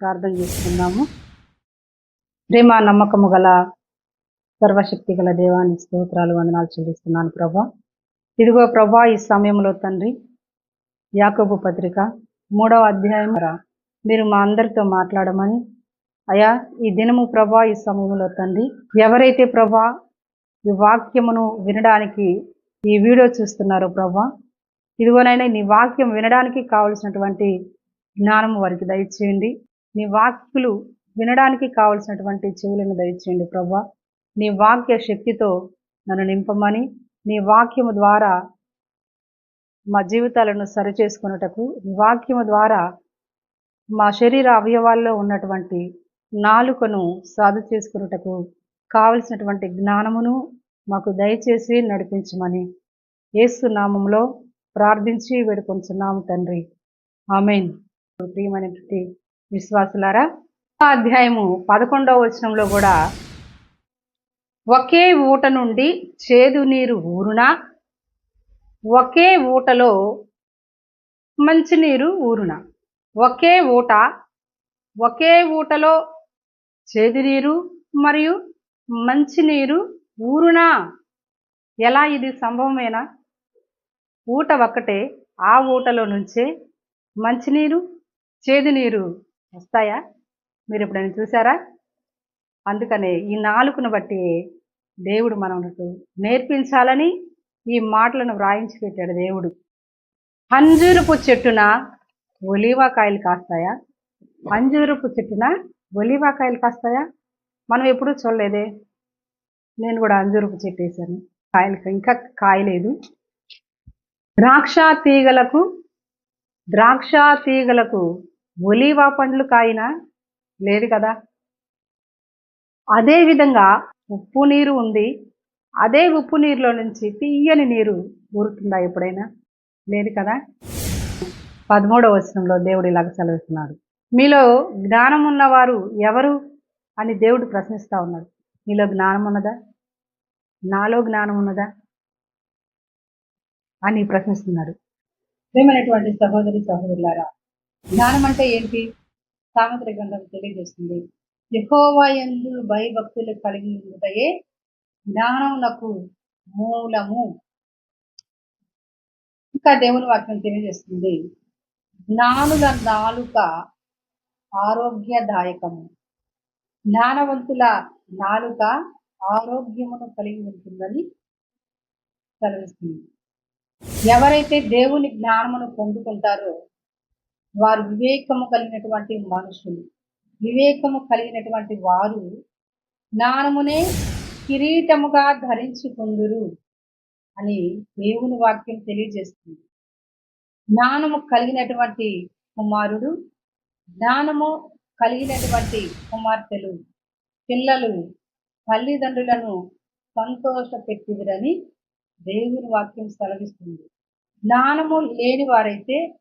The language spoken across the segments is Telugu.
ప్రార్థన చేసుకుందాము. ప్రేమ నమ్మకము గల సర్వశక్తి గల దేవాన్ని స్తోత్రాలు వందనాలు చెల్లిస్తున్నాను ప్రభా. ఇదిగో ప్రభా ఈ సమయంలో తండ్రి యాకబు పత్రిక మూడవ అధ్యాయం మీరు మా అందరితో మాట్లాడమని. అయా ఈ దినము ప్రభా ఈ సమయంలో తండ్రి ఎవరైతే ప్రభా ఈ వాక్యమును వినడానికి ఈ వీడియో చూస్తున్నారో ప్రభా ఇదిగోనైనా నీ వాక్యం వినడానికి కావలసినటువంటి జ్ఞానం వారికి దయచేయండి. నీ వాక్యులు వినడానికి కావలసినటువంటి చెవులను దయచేయండి ప్రభా. నీ వాక్య శక్తితో నన్ను నింపమని నీ వాక్యము ద్వారా మా జీవితాలను సరిచేసుకున్నటకు నీ వాక్యము ద్వారా మా శరీర అవయవాల్లో ఉన్నటువంటి నాలుకను సాధు చేసుకున్నటకు కావలసినటువంటి జ్ఞానమును మాకు దయచేసి నడిపించమని ఏసు నామంలో ప్రార్థించి వేడుకొంచున్నాము తండ్రి. ఆమెన్. ప్రియమైనటువంటి విశ్వాసులారా? అధ్యాయము పదకొండవ వచనంలో కూడా ఒకే ఊట నుండి చేదు నీరు ఊరునా? ఒకే ఊటలో మంచినీరు ఊరున? ఒకే ఊట ఒకే ఊటలో చేదు నీరు మరియు మంచినీరు ఊరునా? ఎలా ఇది సంభవమేనా? ఊట ఒక్కటే ఆ ఊటలో నుంచే మంచినీరు చేదు నీరు వస్తాయా? మీరు ఎప్పుడైనా చూసారా? అందుకనే ఈ నాలుకను బట్టి దేవుడు మనకు నేర్పించాలని ఈ మాటలను వ్రాయించి పెట్టాడు దేవుడు. అంజూరపు చెట్టున ఒలివాకాయలు కాస్తాయా? అంజూరపు చెట్టున ఒలివాకాయలు కాస్తాయా? మనం ఎప్పుడూ చూడలేదే. నేను కూడా అంజూరపు చెట్టు వేసాను. కాయలు ఇంకా కాయలేదు. ద్రాక్ష తీగలకు ద్రాక్ష తీగలకు ఒలీవా పండ్లు కాయినా లేదు కదా. అదే విధంగా ఉప్పు నీరు ఉంది. అదే ఉప్పు నీరులో నుంచి తీయని నీరు ఊరుతుందా ఎప్పుడైనా? లేదు కదా. పదమూడవ వచనంలో దేవుడు ఇలాగ సెలవిస్తున్నాడు. మీలో జ్ఞానం ఉన్నవారు ఎవరు అని దేవుడు ప్రశ్నిస్తూ ఉన్నాడు. మీలో జ్ఞానం ఉన్నదా? నాలో జ్ఞానం ఉన్నదా? అని ప్రశ్నిస్తున్నాడు. ప్రేమైనటువంటి సహోదరి సహోదరులారా జ్ఞానం అంటే ఏంటి? సామెత్ర గ్రంథం తెలియజేస్తుంది. యహోవాయందు భయభక్తులు కలిగి ఉంటాయే జ్ఞానమునకు మూలము. ఇంకా దేవుని వాక్యం తెలియజేస్తుంది. జ్ఞానుల నాలుక ఆరోగ్యదాయకము. జ్ఞానవంతుల నాలుక ఆరోగ్యమును కలిగి ఉంటుందని సెలవిస్తుంది. ఎవరైతే దేవుని జ్ఞానమును పొందుకుంటారో వారు వివేకము కలిగినటువంటి మనుషులు. వివేకము కలిగినటువంటి వారు జ్ఞానమునే కిరీటముగా ధరించుకుందురు అని దేవుని వాక్యం తెలియజేస్తుంది. జ్ఞానము కలిగినటువంటి కుమారుడు జ్ఞానము కలిగినటువంటి కుమార్తెలు పిల్లలు తల్లిదండ్రులను సంతోషపెట్టిదిరని దేవుని వాక్యం సెలవిస్తుంది. జ్ఞానము లేని వారైతే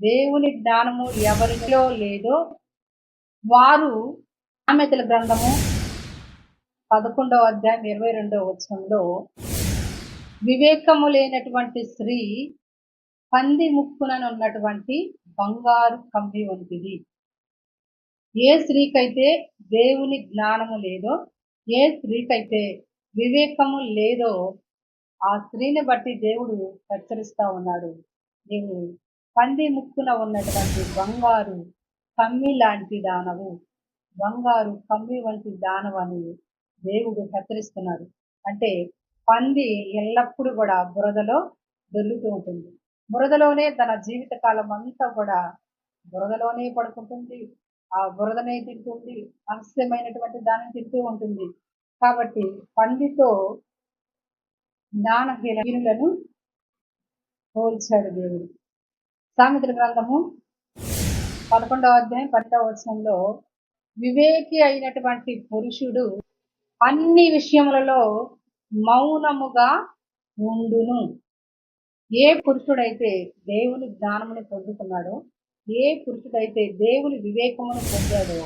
దేవుని జ్ఞానము ఎవరిలో లేదో వారు సామెతల గ్రంథము పదకొండవ అధ్యాయం ఇరవై రెండవ వచనంలో వివేకము లేనటువంటి స్త్రీ పంది ముక్కుననున్నటువంటి బంగారు కంబి వంటిది. ఏ స్త్రీకైతే దేవుని జ్ఞానము లేదో ఏ స్త్రీకైతే వివేకము లేదో ఆ స్త్రీని బట్టి దేవుడు హెచ్చరిస్తా ఉన్నాడు. నీవు పంది ముక్కున ఉన్నటువంటి బంగారు కమ్మి లాంటి దానవు. బంగారు కమ్మి వంటి దానవని దేవుడు హెచ్చరిస్తున్నాడు అంటే పంది ఎల్లప్పుడూ కూడా బురదలో దొల్లుతూ ఉంటుంది. బురదలోనే తన జీవిత కాలం అంతా కూడా బురదలోనే పడుకుంటుంది. ఆ బురదనే తింటుంది. అవశ్యమైనటువంటి దానం తింటూ ఉంటుంది. కాబట్టి పందితో జ్ఞానహీనులను పోల్చాడు దేవుడు. సామెతల గ్రంథము పదకొండవ అధ్యాయం పన్నెండవ వచనంలో వివేకి అయినటువంటి పురుషుడు అన్ని విషయములలో మౌనముగా ఉండును. ఏ పురుషుడైతే దేవుని జ్ఞానముని పొందుతున్నాడో ఏ పురుషుడైతే దేవుని వివేకమును పొందాడో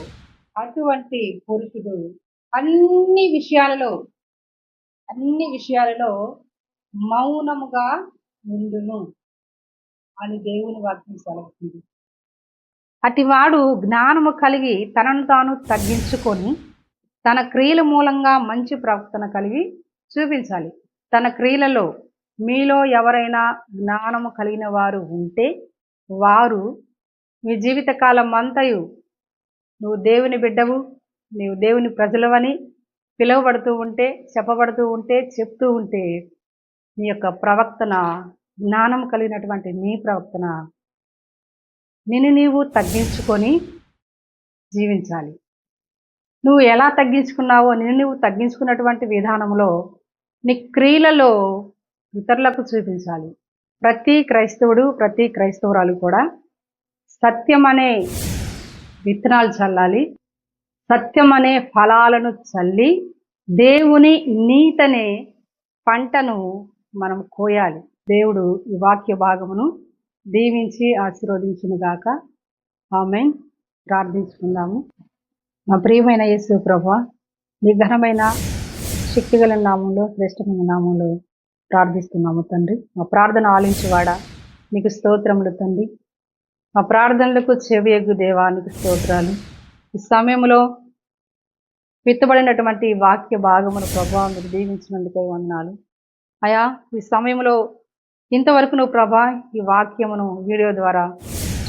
అటువంటి పురుషుడు అన్ని విషయాలలో అన్ని విషయాలలో మౌనముగా ఉండును. అని దేవుని వాక్యం సెలవుతుంది అటివాడు జ్ఞానము కలిగి తనను తాను తగ్గించుకొని తన క్రియల మూలంగా మంచి ప్రవర్తన కలిగి చూపించాలి. తన క్రియలలో మీలో ఎవరైనా జ్ఞానము కలిగిన వారు ఉంటే వారు మీ జీవితకాలం అంతయు నువ్వు దేవుని బిడ్డవు నీవు దేవుని ప్రజలవని పిలువబడుతూ ఉంటే చెప్పబడుతూ ఉంటే చెప్తూ ఉంటే నీ యొక్క ప్రవర్తన జ్ఞానం కలిగినటువంటి నీ ప్రవర్తన నిన్ను నీవు తగ్గించుకొని జీవించాలి. నువ్వు ఎలా తగ్గించుకున్నావో నిన్ను నువ్వు తగ్గించుకున్నటువంటి విధానంలో నీ క్రియలలో ఇతరులకు చూపించాలి. ప్రతి క్రైస్తవుడు ప్రతి క్రైస్తవురాలు కూడా సత్యం అనే విత్తనాలు చల్లాలి. సత్యం అనే ఫలాలను చల్లి దేవుని నీతనే పంటను మనం కోయాలి. దేవుడు ఈ వాక్య భాగమును దీవించి ఆశీర్వదించును గాక ఆమె ప్రార్థించుకుందాము. మా ప్రియమైన యేసు ప్రభా నీ ఘనమైన శక్తిగల నామంలో శ్రేష్టమైన నామంలో ప్రార్థిస్తున్నాము తండ్రి. మా ప్రార్థన ఆలించువాడా? నీకు స్తోత్రములు తండ్రి. మా ప్రార్థనలకు చెవియగ్గు దేవానికి స్తోత్రాలు. ఈ సమయంలో విత్తబడినటువంటి వాక్య భాగమును ప్రభావం మీరు దీవించినందుకే వందనాలు. అయా ఈ సమయంలో ఇంతవరకు నువ్వు ప్రభా ఈ వాక్యమును వీడియో ద్వారా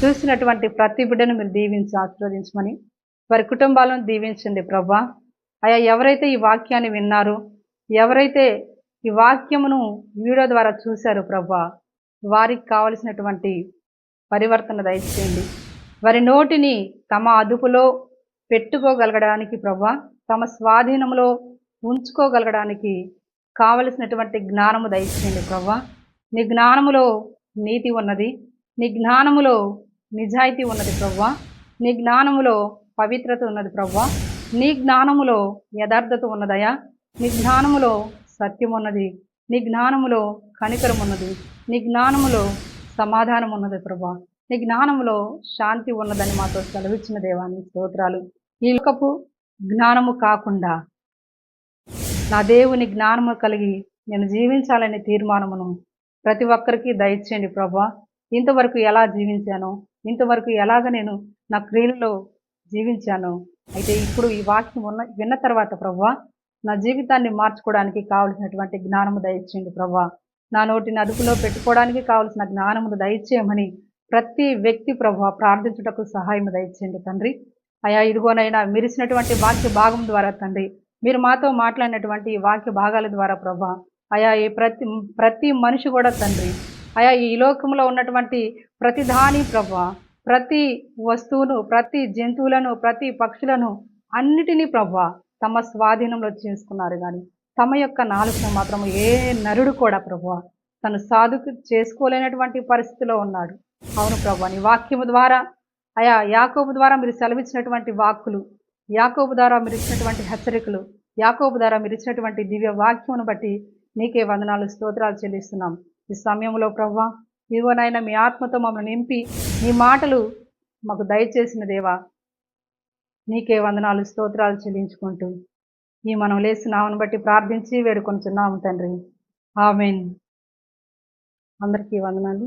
చూసినటువంటి ప్రతి బిడ్డను మీరు దీవించి ఆశీర్వదించమని వారి కుటుంబాలను దీవించండి ప్రభా. అయా ఎవరైతే ఈ వాక్యాన్ని విన్నారో ఎవరైతే ఈ వాక్యమును వీడియో ద్వారా చూశారు ప్రభా వారికి కావలసినటువంటి పరివర్తన దయచేయండి. వారి నోటిని తమ అదుపులో పెట్టుకోగలగడానికి ప్రభా తమ స్వాధీనంలో ఉంచుకోగలగడానికి కావలసినటువంటి జ్ఞానము దయచేయండి ప్రభా. నీ జ్ఞానములో నీతి ఉన్నది. నీ జ్ఞానములో నిజాయితీ ఉన్నది ప్రవ్వా. నీ జ్ఞానములో పవిత్రత ఉన్నది ప్రవ్వా. నీ జ్ఞానములో యథార్థత ఉన్నదయా. నీ జ్ఞానములో సత్యం ఉన్నది. నీ జ్ఞానములో కనికరం ఉన్నది. నీ జ్ఞానములో సమాధానం ఉన్నది ప్రభా నీ జ్ఞానములో శాంతి ఉన్నదని మాతో సెలవిచ్చిన దేవాన్ని స్తోత్రాలు. ఈ లోకపు జ్ఞానము కాకుండా నా దేవుని జ్ఞానము కలిగి నేను జీవించాలనే తీర్మానమును ప్రతి ఒక్కరికి దయచేయండి ప్రభా. ఇంతవరకు ఎలా జీవించానో ఇంతవరకు ఎలాగ నేను నా క్రియలలో జీవించాను అయితే ఇప్పుడు ఈ వాక్యం ఉన్న విన్న తర్వాత ప్రభా నా జీవితాన్ని మార్చుకోవడానికి కావలసినటువంటి జ్ఞానము దయచేయండి ప్రభా. నా నోటిని అదుపులో పెట్టుకోవడానికి కావలసిన జ్ఞానమును దయచేయమని ప్రతి వ్యక్తి ప్రభా ప్రార్థించుటకు సహాయం దయచేయండి తండ్రి. అయా ఇదిగోనైనా మెరిసినటువంటి వాక్య భాగం ద్వారా తండ్రి మీరు మాతో మాట్లాడినటువంటి ఈ వాక్య భాగాల ద్వారా ప్రభా అయా ఈ ప్రతి ప్రతి మనిషి కూడా తండ్రి. అయా ఈ లోకంలో ఉన్నటువంటి ప్రతిదాని ప్రభా ప్రతి వస్తువును ప్రతి జంతువులను ప్రతి పక్షులను అన్నిటినీ ప్రభా తమ స్వాధీనంలో చేసుకున్నారు కానీ తమ యొక్క నాలుకను మాత్రం ఏ నరుడు కూడా ప్రభా తను సాధు చేసుకోలేనటువంటి పరిస్థితిలో ఉన్నాడు. అవును ప్రభా నీ వాక్యము ద్వారా అయా యాకోబు ద్వారా మీరు సెలవిచ్చినటువంటి వాక్కులు యాకోబు ద్వారా మీరు ఇచ్చినటువంటి హెచ్చరికలు యాకోబు ద్వారా మీరు ఇచ్చినటువంటి దివ్య వాక్యమును బట్టి నీకే వందనాలు స్తోత్రాలు చెల్లిస్తున్నాం. ఈ సమయంలో ప్రవ్వా ఇదిగోనైనా మీ ఆత్మతో మమ్మల్ని నింపి నీ మాటలు మాకు దయచేసిన దేవా నీకే వందనాలు స్తోత్రాలు చెల్లించుకుంటూ ఈ మనం లేస్తున్నామని బట్టి ప్రార్థించి వేడుకొంచున్నాము తండ్రి. ఆమెన్. అందరికీ వందనాలు.